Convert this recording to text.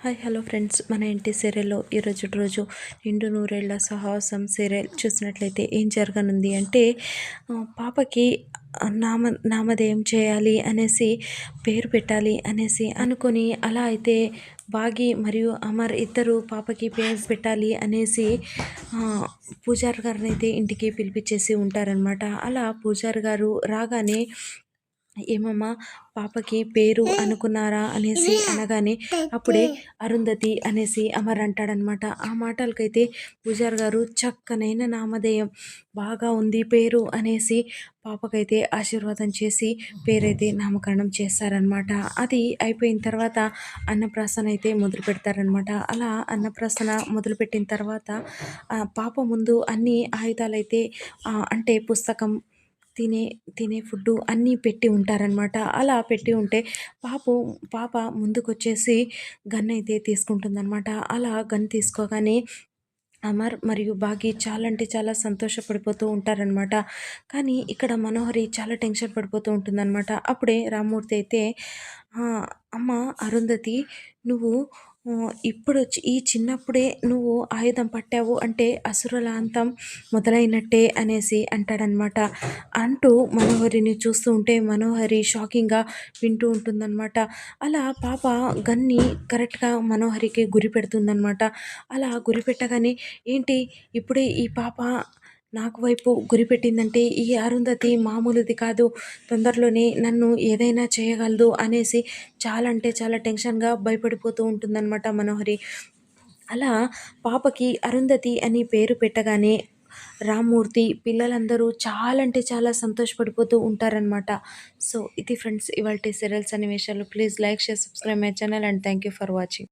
Hi hello friends. మన ఇంటి సీరియల్లో ఈరోజు రోజు నిండు నూరేళ్ళ సాహసం సీరియల్ చూసినట్లయితే ఏం జరగనుంది అంటే పాపకి నామ నామధేయం చేయాలి అనేసి పేరు పెట్టాలి అనేసి అనుకొని అలా అయితే బాగి మరియు అమర్ ఇద్దరు పాపకి పేరు పెట్టాలి అనేసి పూజారి గారిని అయితే ఇంటికి పిలిపించేసి ఉంటారనమాట అలా పూజారి గారు రాగానే ఏమమ్మా పాపకి పేరు అనుకున్నారా అనేసి అనగానే అప్పుడే అరుంధతి అనేసి అమర్ అంటాడనమాట. ఆ మాటలకైతే పూజార్ గారు చక్కనైన నామధేయం బాగా ఉంది పేరు అనేసి పాపకైతే ఆశీర్వాదం చేసి పేరైతే నామకరణం చేస్తారనమాట. అది అయిపోయిన తర్వాత అన్నప్రాసన అయితే మొదలు పెడతారనమాట. అలా అన్నప్రాసన మొదలుపెట్టిన తర్వాత పాప ముందు అన్ని ఆయుధాలైతే అంటే పుస్తకం తినే తినే ఫుడ్డు అన్నీ పెట్టి ఉంటారనమాట అలా పెట్టి ఉంటే పాపు పాప ముందుకొచ్చేసి గన్ అయితే తీసుకుంటుందన్నమాట. అలా గన్ తీసుకోగానే అమర్ మరియు బాగి చాలా అంటే చాలా సంతోషపడిపోతూ ఉంటారనమాట కానీ ఇక్కడ మనోహరి చాలా టెన్షన్ పడిపోతూ ఉంటుందన్నమాట. అప్పుడే రామ్మూర్తి అయితే అమ్మ అరుంధతి నువ్వు ఇప్పుడు వచ్చి- ఈ చిన్నప్పుడే నువ్వు ఆయుధం పట్టావు అంటే అసురుల అంతం మొదలైనట్టే అనేసి అంటాడనమాట. అంటూ మనోహరిని చూస్తూ ఉంటే మనోహరి షాకింగ్గా వింటూ ఉంటుందన్నమాట అలా పాప గన్ని కరెక్ట్గా మనోహరికి గురి పెడుతుందన్నమాట అలా గురి పెట్టగానే ఏంటి? ఇప్పుడే ఈ పాప నాకు వైపు గురిపెట్టిందంటే ఈ అరుంధతి మామూలుది కాదు. తొందరలోనే నన్ను ఏదైనా చేయగలదు అనేసి చాలా అంటే చాలా టెన్షన్గా భయపడిపోతూ ఉంటుందన్నమాట మనోహరి. అలా పాపకి అరుంధతి అని పేరు పెట్టగానే రామ్మూర్తి పిల్లలందరూ చాలా అంటే చాలా సంతోషపడిపోతూ ఉంటారనమాట సో ఇది ఫ్రెండ్స్ ఇవాళ సీరియల్స్ అనే విషయాలు please like share subscribe my channel and thank you for watching.